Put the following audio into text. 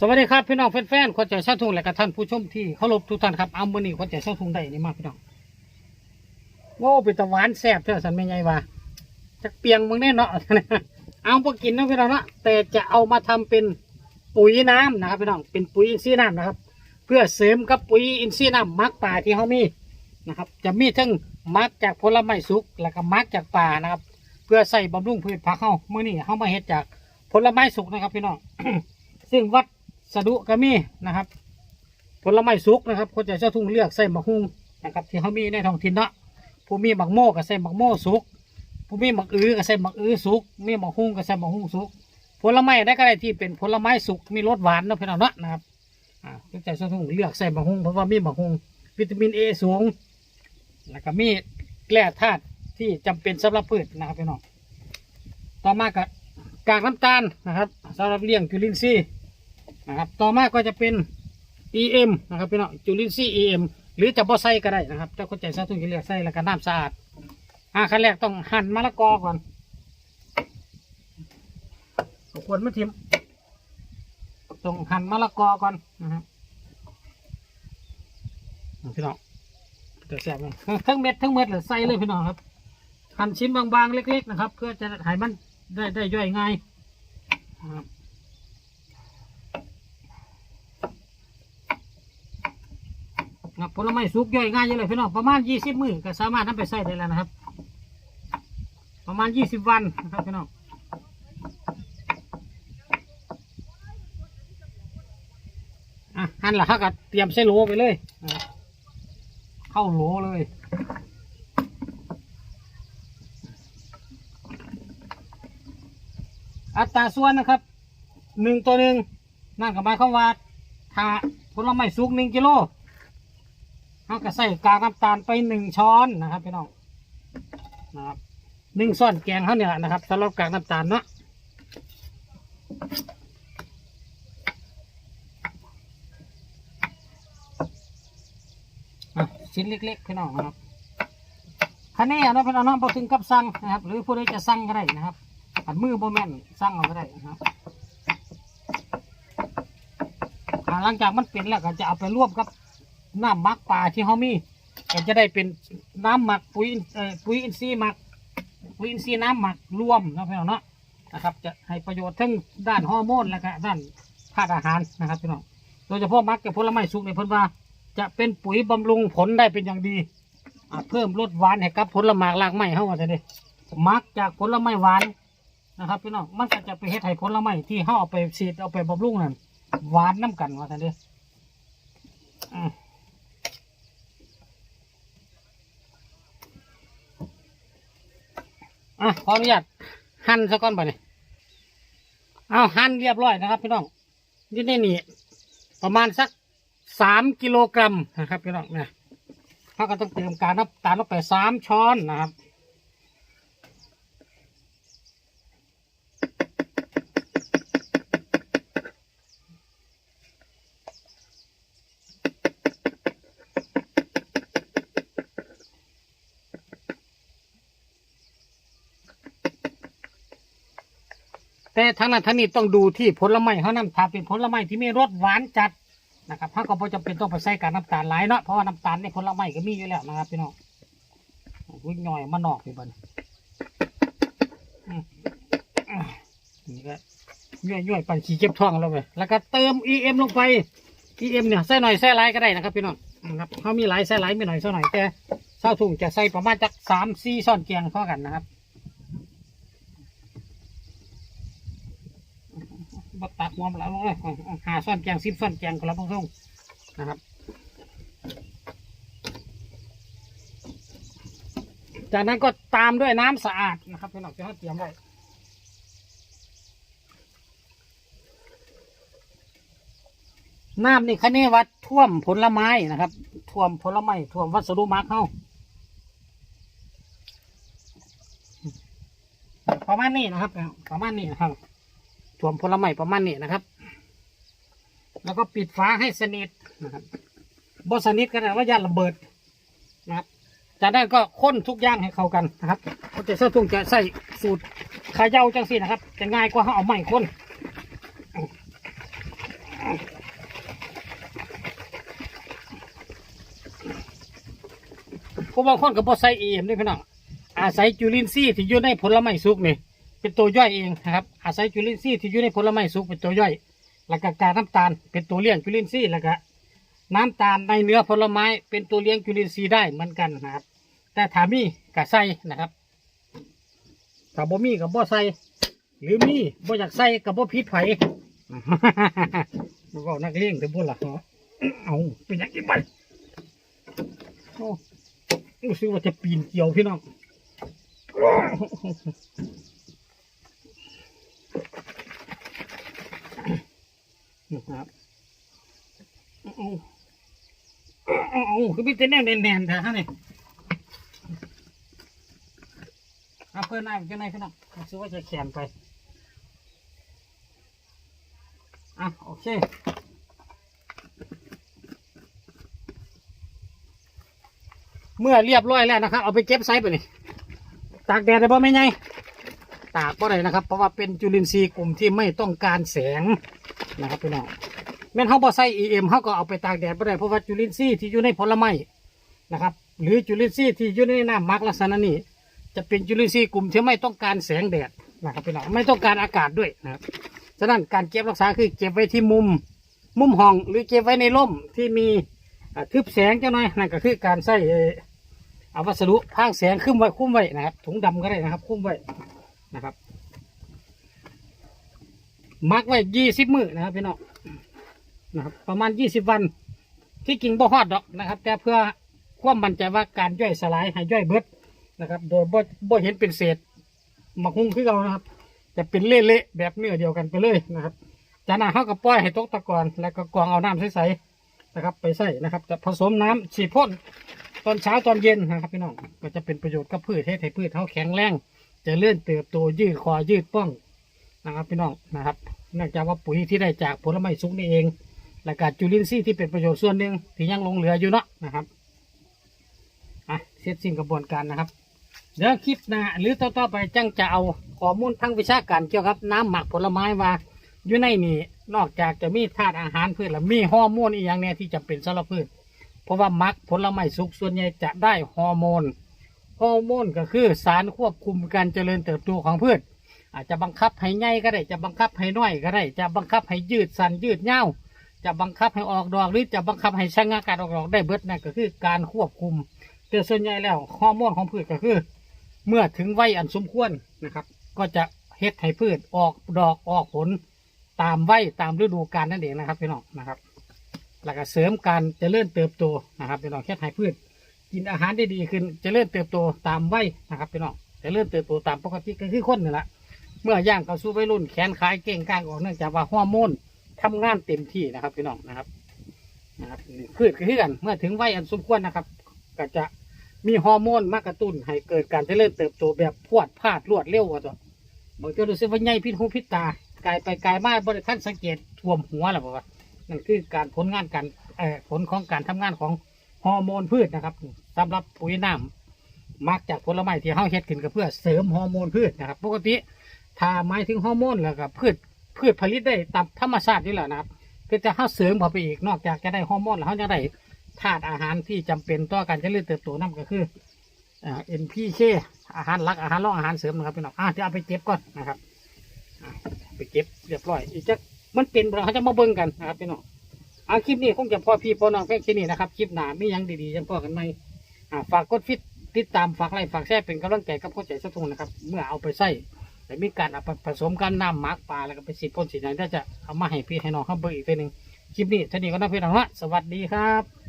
สวัสดีครับพี่น้องแฟนๆคนใจเช่าทุ่งและกับท่านผู้ชมที่เคารพทุกท่านครับเอามือนี้คนใจเช่าทุ่งได้นี่มากพี่น้องโง่เป็นตะหวานแซ่บเท่าสันไม่ไงวะจะเปียงมึงแน่เนาะเอาไปกินนะพี่น้องนะแต่จะเอามาทำเป็นปุ๋ยน้ำนะครับพี่น้องเป็นปุ๋ยอินทรีย์น้ำนะครับ เพื่อเสริมกับปุ๋ยอินทรีย์น้ำมักป่าที่เขามีนะครับ จะมีทั้งมักจากผลไม้สุกแล้วก็มักจากป่านะครับ เพื่อใส่บำรุงพืชผักเขาเมื่อนี้เขามาเฮ็ดจากผลไม้สุกนะครับพี่น้องซึ่งวัด สะดุก็มีนะครับ ผลไม้สุกนะครับคนจะเจ้าทุ่งเลือกใส่หมักฮุงนะครับ ที่เขามีในท้องถิ่นเนาะผู้มีหมักโม่ก็ใส่หมักโม่สุกผู้มีหมักอื้อก็ใส่หมักอื้อสุกมีหมักฮุงก็ใส่หมักฮุงสุกผลไม้ได้ก็ได้ที่เป็นผลไม้สุกมีรสหวานเนาะพี่น้องเนาะนะครับอ่าคนจะเจ้าทุ่งเลือกใส่หมักฮุงเพราะว่ามีหมักฮุงวิตามินเอสูงแล้วก็มีแร่ธาตุที่จำเป็นสำหรับพืชนะครับพี่น้องต่อมาก็กากน้ำตาลนะครับสำหรับเลี้ยงจุลินทรีย์ นะครับ ต่อมาก็จะเป็น EM นะครับพี่น้องจุลินทรีย์ EM หรือจะบ่ใส่ก็ได้นะครับเจ้าคนใจซาตุ้งจะเรียกใส่แล้วก็น้ำสะอาดอ่าขั้นแรกต้องหั่นมะละกอก่อนควรไมาทิมต้องหั่นมะละกอก่อนนะครับพี่น้องจะแซ่บเลยทั้งเม็ดทั้งเม็ดเลยใส่เลยพี่น้องครับหั่นชิ้นบางๆเล็ก ๆ นะครับ เพื่อจะให้มันได้ได้ย่อยง่ายนะครับ นะผลไม้สุกย่อยง่ายอยู่เลยพี่น้องประมาณยี่สิบมื้อก็สามารถนำไปใส่ได้แล้วนะครับ ประมาณยี่สิบวันนะครับพี่น้องอะหั่นละฮักก็เตรียมใส่โหลไปเลยเข้าโหลเลยอัตราส่วนนะครับหนึ่งตัวหนึ่งนั่นก็หมายความว่าถ้าผลไม้สุกหนึ่งกิโล เราก็ใส่กากน้ำตาลไปหนึ่งช้อนนะครับพี่น้องนะครับหนึ่งช้อนแกงเขาเนี่ยนะครับสำหรับกากน้ำตาลเนาะชิ้นเล็กๆพี่น้องนะครับคันนี้นะพี่น้องเนาะพอถึงกับสั่งนะครับ หรือผู้ใดจะสั่งก็ได้นะครับอัดมือโบแมนสั่งเอาก็ได้นะครับหลังจากมันเป็นแล้วก็จะเอาไปรวบกับ น้ำหมักป่าที่เขามีก็จะได้เป็นน้ำหมักปุ๋ยเอ่อปุ๋ยอินทรีย์หมักปุ๋ยอินทรีย์น้ำหมักรวมนะพี่น้องเนาะนะครับ จะให้ประโยชน์ทั้งด้านฮอร์โมนและก็ด้านธาตุอาหารนะครับพี่น้องโดยเฉพาะหมักกับผลไม้สุกในยเพิ่นว่า จะเป็นปุ๋ยบำรุงผลได้เป็นอย่างดีอ่าเพิ่มรสหวานให้กับผลไม้รากไม้เข้าว่าจะได้หมักจากผลไม้หวานนะครับพี่น้องมันก็จะไปเฮ็ดให้ผลไม้ที่เขาเอาไปฉีดเอาไปบำรุงนั่นหวานน้ำกันว่าจะได้อ อะขออนุญาตหั่นซะก่อนไปนี่เอาหั่นเรียบร้อยนะครับ พี่น้องนี่นี่นี่ประมาณสักสามกิโลกรัมนะครับพี่น้องเนี่ยเขาก็ต้องเติมการน้ำตาลลงไปสามช้อนนะครับ แต่ทั้งนั้นทั้งนี้ต้องดูที่ผลไม้เขานำถ้าเป็นผลไม้ที่มีรสหวานจัดนะครับเขาก็บ่จำเป็นต้องไปใส่การน้ำตาลหลายเนาะเพราะว่าน้ำตาลในผลไม้ก็มีอยู่แล้วนะครับพี่น้องวิ่งหน่อยมานอกไปบัดนอืมอะนี่ก็ย่อยปั่นขี้เก็บท้องแล้วไปแล้วก็เติม EM ลงไป EM เนี่ยใส่หน่อยใส่หลายก็ได้นะครับพี่น้องนะครับเขามีหลายใส่หลายไม่หน่อยใส่หน่อยแต่เศร้าถุงจะใส่ประมาณจักสามสี่ช้อนแกงเท่ากันนะครับ บักตักมอมแล้วลงเลยหาซ่อนแกงซิบซ่อนแกงก็รับส่งนะครับจากนั้นก็ตามด้วยน้ำสะอาดนะครับพี่น้องจะให้เตรียมไว้น้ำนี่คะเนวัดท่วมผลไม้นะครับ ท่วมผลไม้ท่วมวัสดุมาร์กเข้าประมาณนี้นะครับ ประมาณนี้นะครับ สวมผลไม้ประมาณนี้นะครับ แล้วก็ปิดฝาให้สนิทนะครับบสนิทกันนะว่าย่าระเบิดนะครับจากนั้นก็ค้นทุกอย่างให้เข้ากันนะครับเขาจะใส่ทุ่งจะใส่สูตรขายเย้าจังสีนะครับ จะง่ายกว่าเอาใหม่ค้นผู้บางคนกับบอไซเอ็มด้วยพี่น้องอาศัยจุลินทรีย์ที่อยู่ในผลไม้สุกนี่ เป็นตัวย่อยเองนะครับอาศัยจุลินทรีย์ที่อยู่ในผลไม้สุกเป็นตัวย่อย แล้วก็กากน้ำตาลเป็นตัวเลี้ยงจุลินทรีย์แล้วก็น้ำตาลในเนื้อผลไม้เป็นตัวเลี้ยงจุลินทรีย์ได้เหมือนกันนะครับ แต่ถามีก็ใส่นะครับถ้าบ่มีก็บ่ใส่หรือมีบ่อยากใส่ก็บ่ผิดไผมันก็นักเลี้ยงถึงพูดละเอาเป็นอย่างนี้ไปโอ้รู้สึกว่าจะปีนเกี่ยวพี่น้อง นะครับเอาเอาเอาคือพี่เต้นแน่นแน่นๆแต่ฮะนี่เอาเพื่อนนายเพื่อนนายพี่น้องรู้สึกว่าจะแขนไปอะโอเคเมื่อเรียบร้อยแล้วนะครับ เอาไปเก็บไซส์ไปนี่ตากแดดได้บ่ไม่ไงตากบ่ได้นะครับ เพราะว่าเป็นจุลินทรีย์กลุ่มที่ไม่ต้องการแสง นะครับพี่น้องแม่นเขาบ่ใส่ EM เขาก็เอาไปตากแดดบ่ได้เพราะว่าจุลินทรีย์ที่อยู่ในผลไม้นะครับ หรือจุลินทรีย์ที่อยู่ในน้ำมักลักษณะนี้ จะเป็นจุลินทรีย์กลุ่มที่ไม่ต้องการแสงแดดนะครับพี่น้องไม่ต้องการอากาศด้วยนะครับฉะนั้นการเก็บรักษาคือเก็บไว้ที่มุม มุมห้องหรือเก็บไว้ในร่มที่มีทึบแสงจังหน่อยนั่นก็คือการใส่เอาวัสดุพางแสงคุ้มไว้คุ้มไว้นะครับถุงดำก็ได้นะครับ คุ้มไว้นะครับ มักไว้ยี่สิบมื้อนะครับพี่น้องนะครับ ประมาณยี่สิบวัน ที่กิ่งบ่ฮอดดอกนะครับ แต่เพื่อความมั่นใจว่าการย่อยสลายให้ย่อยเบิดนะครับ โดยบ่บ่เห็นเป็นเศษหมักหุ้งคือเรานะครับ จะเป็นเละๆแบบเนื้อเดียวกันไปเลยนะครับจากนั้นเขาก็ปล่อยให้ตกตะกอนแล้วก็กรองเอาน้ำใสๆนะครับ ไปใส่นะครับ จะผสมน้ำฉีดพ่นตอนเช้าตอนเย็นนะครับพี่น้องก็จะเป็นประโยชน์กับพืชให้ให้พืชเขาแข็งแรงจะเลื่อนเติบโตยืดคอยืดป้อง นะครับพี่น้องนะครับเนื่องจากว่าปุ๋ยที่ได้จากผลไม้สุกนี่เองและก็จุลินทรีย์ที่เป็นประโยชน์ส่วนหนึ่งที่ยังลงเหลืออยู่เนาะนะครับอะเสร็จสิ้นกระบวนการนะครับ เดี๋ยวคลิปหน้าหรือต่อๆไปจังจะเอาข้อมูลทางวิชาการเกี่ยวกับน้ำหมักผลไม้ว่าอยู่ในนี่นอกจากจะมีธาตุอาหารพืชแล้วมีฮอร์โมนอีกอย่างเนี่ยที่จำเป็นสำหรับพืช เพราะว่าหมักผลไม้สุกส่วนใหญ่จะได้ฮอร์โมนฮอร์โมนก็คือสารควบคุมการเจริญเติบโตของพืช อาจจะบังคับให้ใหญ่ก็ได้ จะบังคับให้น้อยก็ได้ จะบังคับให้ยืดสั้นยืดเง่าจะบังคับให้ออกดอกหรือจะบังคับให้ชะงักการออกดอกได้เบิดนั่นก็คือการควบคุมแต่ส่วนใหญ่แล้วฮอร์โมนของพืชก็คือ เมื่อถึงวัยอันสมควรนะครับ ก็จะเฮ็ดให้พืชออกดอกออกผลตามวัยตามฤดูกาลนั่นเองนะครับพี่น้องนะครับ แล้วก็เสริมการเจริญเติบโตนะครับพี่น้องเฮ็ดให้พืชกินอาหารได้ดีขึ้นเจริญเติบโตตามวัยนะครับพี่น้องเจริญเติบโตตามปกติก็คือคนนี่แหละ เมื่อย่างเข้าสู่วัยรุ่นแขนขายเก่งกลางออกเนื่องจากว่าฮอร์โมนทำงานเต็มที่นะครับพี่น้องนะครับนะครับนี่พืชก็คือกันเมื่อถึงวัยอันสมควรนะครับ ก็จะมีฮอร์โมนมากระตุ้นให้เกิดการเจริญเติบโตแบบพรวดพลาดรวดเร็วกว่าตัวบางทีรู้สึกว่าใหญ่พิษหูพิษตากลายไปกลายมาบริท่านสังเกตท่วมหัวแล้วบอกว่านั่นคือการผลงานการเอ่อผลของการทำงานของฮอร์โมนพืชนะครับสำหรับปุ๋ยน้ำมักจากผลไม้ที่เฮาเฮ็ดขึ้นก็เพื่อเสริมฮอร์โมนพืชนะครับ ปกติ ถ้าหมายถึงฮอร์โมนแล้วก็พืชพืชผลิตได้ตามธรรมชาตินี่แหละนะครับก็จะเฮาเสริมเข้าไปอีกนอกจากจะได้ฮอร์โมนแล้วเฮาจะได้ธาตุอาหารที่จำเป็นต่อการเจริญเติบโตนั่นก็คือเอ่า NPK อาหารหลักอาหารรองอาหารเสริมนะครับพี่น้องอ่าจะเอาไปเก็บก่อนนะครับไปเก็บเรียบร้อยอีกจะมันเป็นเราจะมาเบิ่งกันนะครับพี่น้องอาคลิปนี้คงจะพอพี่พอน้องแค่แค่นี้นะครับคลิปหน้ามียังดีๆยังพอกันไหมอ่าฝากกดฟิตติดตามฝากไลค์ฝากแชร์เป็นกำลังใจกับข้อใจสักทุงนะครับ เมื่อเอาไปใส่ แต่มีการเอาไปผสมกันน้ำหมักปลาแล้วก็ไปสีพ่นสีนั้นก็จะเอามาให้พี่ให้น้องเขาเบิ่งอีกทีหนึ่งคลิปนี้ท่านี้ก็น่าพี่น้องละสวัสดีครับ